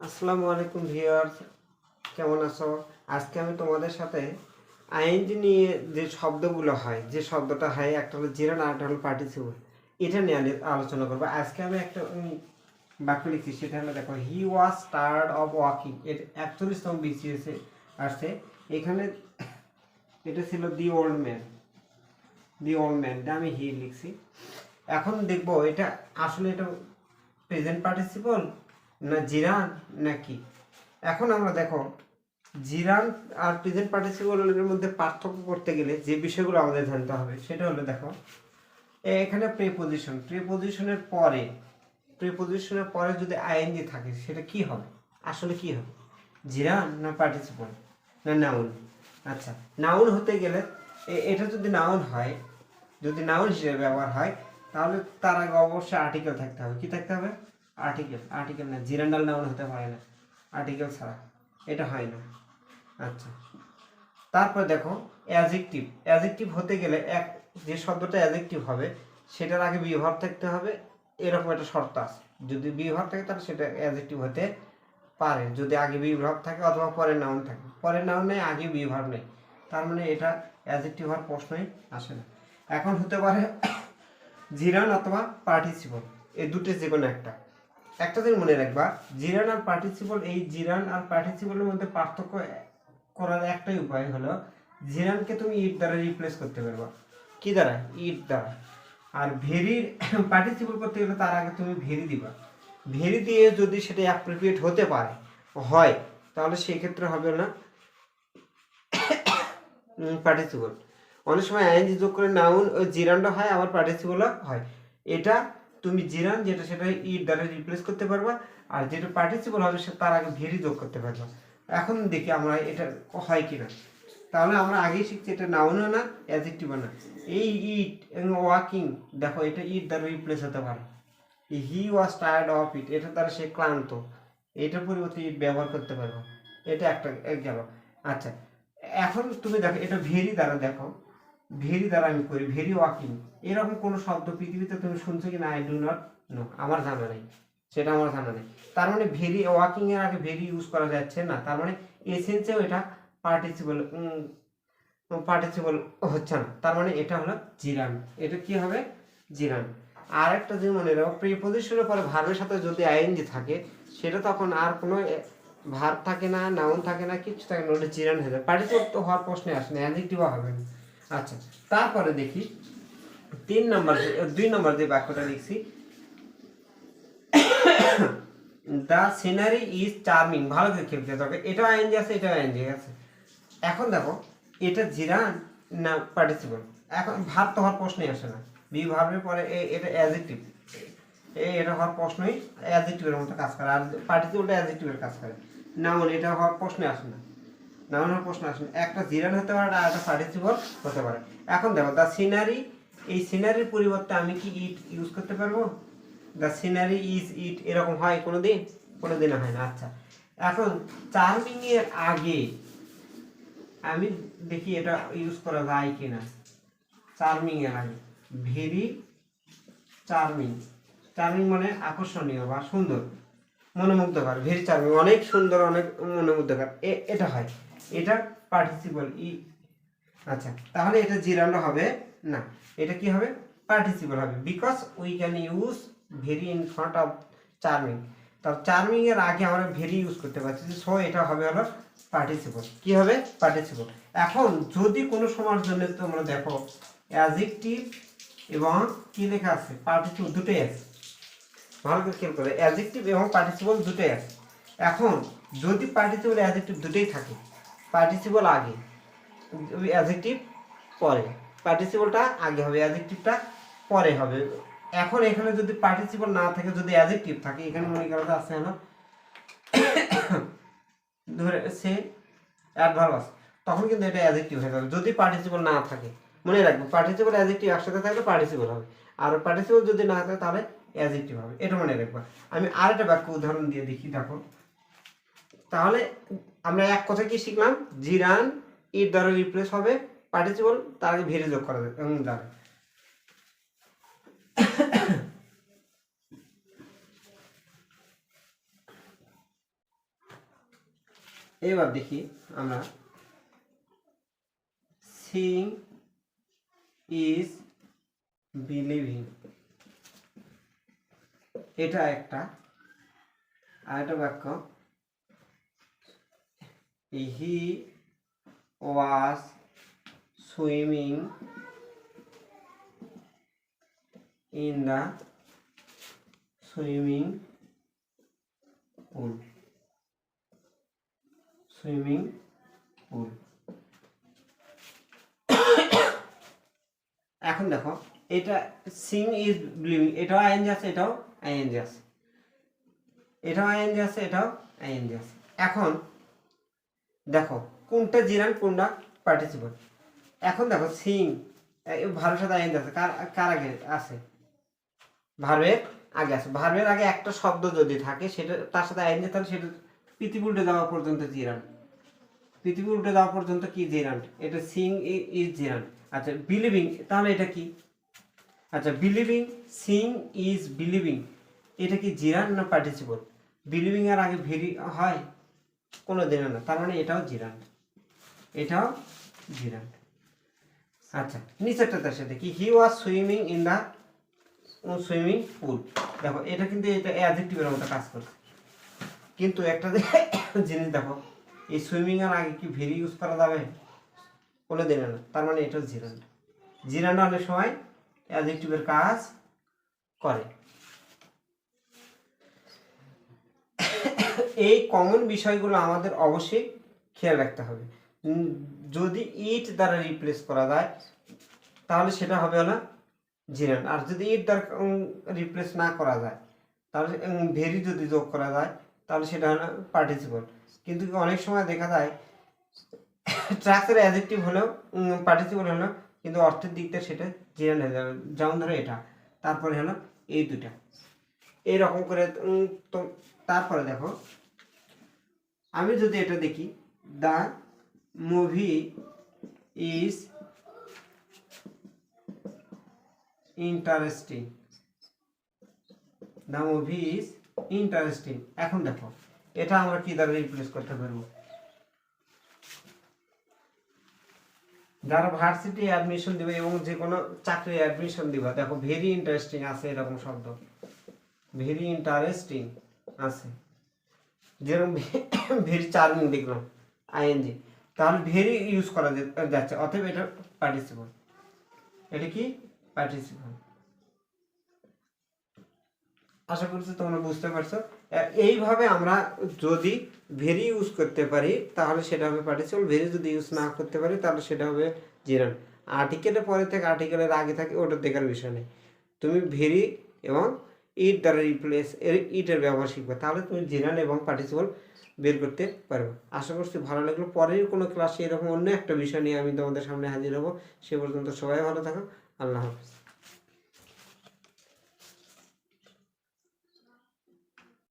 আসসালামু আলাইকুম ভিউয়ার্স, কেমন আছো? আজকে আমি তোমাদের সাথে আইনজি নিয়ে যে শব্দগুলো হয়, যে শব্দটা হয়, একটা হলো জিরান আর একটা হলো পার্টিসিপল এটা নিয়ে আলোচনা করব। আজকে আমি একটা বাক্য লিখছি, সেটা হলো দেখো he was tired of walking এর একচল্লিশতম বিসিএসে আসছে। এখানে এটা ছিল the old man the old man আমি হি লিখছি। এখন দেখব এটা আসলে এটা প্রেজেন্ট পার্টিসিপল না জিরান নাকি? এখন আমরা দেখো, জিরান আর প্রেজেন্ট পার্টিসিপলের মধ্যে পার্থক্য করতে গেলে যে বিষয়গুলো আমাদের জানতে হবে, সেটা হলো দেখো এখানে প্রিপোজিশন প্রিপোজিশনের পরে প্রিপোজিশনের পরে যদি আইএনজি থাকে, সেটা কি হবে? আসলে কি হবে? জিরান না পার্টিসিপল না নাউন আচ্ছা নাউন হতে গেলে এটা যদি নাউন হয়, যদি নাউন হিসেবে ব্যবহার হয়, তাহলে তার আগে অবশ্যই আর্টিকেল থাকতে হবে। কি থাকতে হবে? আর্টিকেল আর্টিকেল না, জিরান্ডাল নাউন হতে পারে না। আর্টিকেল ছাড়া। এটা হয় না। আচ্ছা। তারপর দেখো অ্যাজেক্টিভ অ্যাজেক্টিভ হতে গেলে এক, যে শব্দটা অ্যাজেক্টিভ হবে, সেটার আগে বিভার থাকতে হবে। এরকম একটা শর্ত আছে। যদি বিভার থাকে, তাহলে সেটা অ্যাজেক্টিভ হতে পারে। যদি আগে বিভাগ থাকে, অথবা পরে নাউন থাকে। পরে নাউন নেই আগে বিভাগ নেই। তার মানে এটা অ্যাজেক্টিভ হওয়ার প্রশ্নই আসে না। এখন হতে পারে জিরান অথবা পার্টিসিপল এই দুটো যে কোনো একটা। একটা দিন মনে রাখবা, জিরান আর পার্টিসিপল এই জিরান আর পার্টিসিপলের মধ্যে পার্থক্য করার একটাই উপায় হলো, জিরানকে তুমি ইট দ্বারা রিপ্লেস করতে পারবা। কি দ্বারা? ইট দ্বারা। আর ভেরির পার্টিসিপল করতে গেলে তার আগে তুমি ভেরি দিবা। ভেরি দিয়ে যদি সেটা অ্যাপ্রোপ্রিয়েট হতে পারে, হয়, তাহলে সেই ক্ষেত্রে হবে না পার্টিসিপল অনেক সময় আইএনজি যোগ করে নাউন ওই জিরানটা হয়, আবার পার্টিসিপলও হয়। এটা তুমি জিরান যেটা সেটা ইট দ্বারা রিপ্লেস করতে পারবা, আর যেটা পার্টিসিপল হবে সে তার আগে ভেরি যোগ করতে পারবা। এখন দেখি আমরা এটা হয় কিনা। তাহলে আমরা আগেই শিখছি এটা নাউনও না অ্যাজেক্টিভও না। এই ইট ওয়াকিং দেখো এটা ইট দ্বারা রিপ্লেস হতে পারে। হি ওয়াজ টায়ার্ড অফ ইট এটা দ্বারা সে ক্লান্ত। এটার পরিবর্তে ইট ব্যবহার করতে পারব। এটা একটা এক গেল আচ্ছা এখন তুমি দেখো এটা ভেরি দ্বারা দেখো। ভেরি দ্বারা আমি করি, ভেরি ওয়াকিং। এরকম কোনো শব্দ পৃথিবীতে তুমি শুনছো কি না আই ডু নট নো আমার জানা নেই। সেটা আমার জানা নেই। তার মানে ভেরি ওয়াকিং এর আগে ভেরি ইউজ করা যাচ্ছে না। তার মানে এসেন্সেও এটা পার্টিসিপল পার্টিসিপল হচ্ছে না। তার মানে এটা হলো জিরান। এটা কি হবে? জিরান। আর একটা যে মনে রাখো প্রিপোজিশনের পরে ভার্বের সাথে যদি আইএনজি থাকে, সেটা তখন আর কোনো ভার্ব থাকে না নাউন থাকে না কিছু থাকে না। ওটা জিরান হয়ে যায়। পার্টিসিপল তো হওয়ার প্রশ্নে আসে না। অ্যাডজেক্টিভও হবে না। আচ্ছা তারপরে দেখি, তিন নম্বর দুই নম্বর যে বাক্যটা লিখছি। দ্য সিনারি ইজ চার্মিং ভালো করে খেলতে হবে। এটাও আইএনজি আছে, এটাও আইএনজি আছে। এখন দেখো, এটা জিরান না পার্টিসিপল এখন ভাব তো হওয়ার প্রশ্নই আসে না। বি ভাবের পরে এটা অ্যাজেক্টিভ এটা হওয়ার প্রশ্নই অ্যাজেক্টিভের মতো কাজ করে। আর পার্টিসিপলটা অ্যাজেক্টিভের কাজ করে। নাউন এটা হওয়ার প্রশ্নই আসে না। হওয়ার প্রশ্ন আসে। একটা জিরান হতে পারে আর একটা পার্টিসিপল হতে পারে। এখন দেখো দ্য সিনারি এই সিনারির পরিবর্তে আমি কি ইট ইউজ করতে পারব? দ্য সিনারি ইজ ইট এরকম হয় কোনো দিন কোনো দিন হয় না। আচ্ছা এখন চার্মিং এর আগে আমি দেখি এটা ইউজ করা যায় কিনা। চার্মিং এর আগে। ভেরি চার্মিং চার্মিং মানে আকর্ষণীয় বা সুন্দর। মনোমুগ্ধকর। ভেরি চার্মিং অনেক সুন্দর, অনেক মনোমুগ্ধকর। এটা হয়। এটা পার্টিসিপল ই আচ্ছা তাহলে এটা জিরানো হবে না। এটা কি হবে? পার্টিসিপল হবে। Because we can use very in front of charming তার চার্মিং এর আগে আমরা ভেরি ইউজ করতে পারছি সো এটা হবে হলো পার্টিসিপল কি হবে? পার্টিসিপল এখন যদি কোনো সময়ের জন্য তোমরা দেখো অ্যাজেক্টিভ এবং কি লেখা আছে? পার্টিসিপল দুটোই আছে। ভালো করে খেয়াল করে। অ্যাজেক্টিভ এবং পার্টিসিপল দুটোই আছে। এখন যদি পার্টিসিপল অ্যাজেক্টিভ দুটোই থাকে পার্টিসিপল আগে। অ্যাজেক্টিভ পরে। পার্টিসিপলটা আগে হবে অ্যাজেক্টিভটা পরে হবে। এখন এখানে যদি পার্টিসিপল না থাকে, যদি অ্যাজেক্টিভ থাকে, এখানে মনে করা আছে হলো, ধরে সে অ্যাডভার্ব আছে তখন কিন্তু এটা অ্যাজেক্টিভ হয়ে যাবে। যদি পার্টিসিপল না থাকে, মনে রাখব পার্টিসিপল অ্যাজেক্টিভ একসাথে থাকলে পার্টিসিপল হবে। আর পার্টিসিপল যদি না থাকে, তাহলে অ্যাজেক্টিভ হবে। এটা মনে রাখবা। আমি আর একটা বাক্য উদাহরণ দিয়ে দেখি, দেখো। তাহলে আমরা এক কথা কি শিখলাম? জিরান এর দ্বারা রিপ্লেস হবে পার্টিসিপল তার আগে ভেরি যোগ করা যাবে এবং যাবে এবার দেখি আমরা। সিং ইজ বিলিভিং এটা একটা, আর একটা বাক্য। He was swimming in the swimming pool. Swimming pool. এখন দেখো, এটা সিং ইজ বিলিভিং এটাও আইএনজি আছে, এটাও আইএনজি আছে। এটাও আইএনজি আছে, এটাও আইএনজি আছে। এখন দেখো, কোনটা জিরান, কোনটা পার্টিসিপেট এখন দেখো সিং ভারতের সাথে আইন আছে। কার কার আগে আছে? ভার্বের আগে আছে। ভার্বের আগে একটা শব্দ যদি থাকে, সেটা, তার সাথে আইএনজি তাহলে সেটা পৃথিবী উল্টে যাওয়া পর্যন্ত জিরান। পৃথিবী উল্টে যাওয়া পর্যন্ত কি জিরান? এটা সিং ইজ জিরান। আচ্ছা বিলিভিং তাহলে এটা কি? আচ্ছা বিলিভিং সিং ইজ বিলিভিং এটা কি জিরান না পার্টিসিপল বিলিভিং এর আগে ভেরি হয়? কোনো দিনে না। তার মানে এটাও জিরান। এটাও জিরান। আচ্ছা নিচেরটা তার সাথে কি? He was swimming in the swimming pool দেখো, এটা কিন্তু এটা অ্যাডজেক্টিভের মতো কাজ করছে। কিন্তু একটা জিনিস দেখো, এই সুইমিং এর আগে কি ভেরি ইউজ করা যাবে? কোনো দিনে না। তার মানে এটা জিরান। জিরান অনেক সময় অ্যাডজেক্টিভের কাজ করে। এই কমন বিষয়গুলো আমাদের অবশ্যই খেয়াল রাখতে হবে। যদি ইট দ্বারা রিপ্লেস করা যায়, তাহলে সেটা হবে হলো জিরান আর যদি ইট দ্বারা রিপ্লেস না করা যায়, তাহলে ভেরি যদি যোগ করা যায়, তাহলে সেটা হলো পার্টিসিপল কিন্তু অনেক সময় দেখা যায়, ট্রাক্সের অ্যাজেক্টিভ হলেও পার্টিসিপল হলো, কিন্তু অর্থের দিক থেকে সেটা জিরান হয়ে যাবে। যেমন ধরো এটা, তারপরে হলো এই দুটা এইরকম করে তারপরে দেখো আমি যদি এটা দেখি the movie is interesting the movie is interesting এখন দেখো, এটা আমরা কি দ্বারা রিপ্লেস করতে পারব? যারা ভার্সিটি অ্যাডমিশন দিবে এবং যে কোনো চাকরি অ্যাডমিশন দিবা, দেখো ভেরি ইন্টারেস্টিং আছে এরকম শব্দ। ভেরি ইন্টারেস্টিং আছে। যেরকম ভেরি চার্মিং দেখলাম আইএনজি তাহলে ভেরি ইউজ করা যাচ্ছে, অতএব এটা পার্টিসিপল এটা কি? পার্টিসিপল আশা করছি তোমরা বুঝতে পারছ। এইভাবে আমরা যদি ভেরি ইউজ করতে পারি, তাহলে সেটা হবে পার্টিসিপল ভেরি যদি ইউজ না করতে পারি, তাহলে সেটা হবে জিরান আর্টিকেলের পরে থেকে আর্টিকেলের আগে থাকে ওটা দেখার বিষয় নেই। তুমি ভেরি এবং ইট দ্বারা রিপ্লেস এর ইটের ব্যবহার শিখবে। তাহলে তুমি জেনারেল এবং পার্টিসিপল বের করতে পারবে। আশা করছি ভালো লাগল। পরের কোনো ক্লাসে এরকম অন্য একটা বিষয় নিয়ে আমি তোমাদের সামনে হাজির হব। সে পর্যন্ত সবাই ভালো থাকো। আল্লাহ হাফিজ।